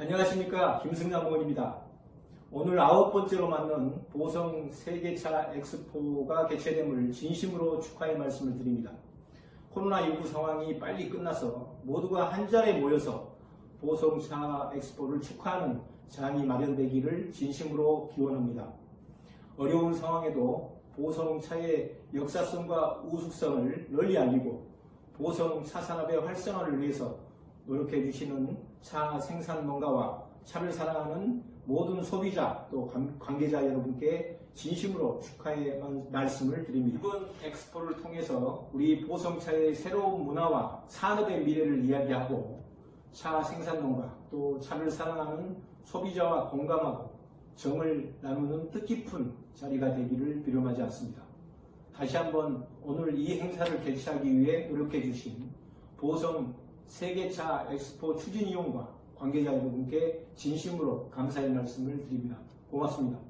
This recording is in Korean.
안녕하십니까 김승남 의원입니다. 오늘 아홉 번째로 맞는 보성 세계차 엑스포가 개최됨을 진심으로 축하의 말씀을 드립니다. 코로나19 상황이 빨리 끝나서 모두가 한 자리에 모여서 보성차 엑스포를 축하하는 장이 마련되기를 진심으로 기원합니다. 어려운 상황에도 보성차의 역사성과 우수성을 널리 알리고 보성차 산업의 활성화를 위해서 노력해 주시는 차 생산 농가와 차를 사랑하는 모든 소비자 또 관- 관계자 여러분께 진심으로 축하의 말씀을 드립니다. 이번 엑스포를 통해서 우리 보성차의 새로운 문화와 산업의 미래를 이야기하고 차 생산 농가 또 차를 사랑하는 소비자와 공감하고 정을 나누는 뜻깊은 자리가 되기를 비lum하지 않습니다. 다시 한번 오늘 이 행사를 개최하기 위해 노력해 주신 보성 세계차 엑스포 추진위원과 관계자 여러분께 진심으로 감사의 말씀을 드립니다. 고맙습니다.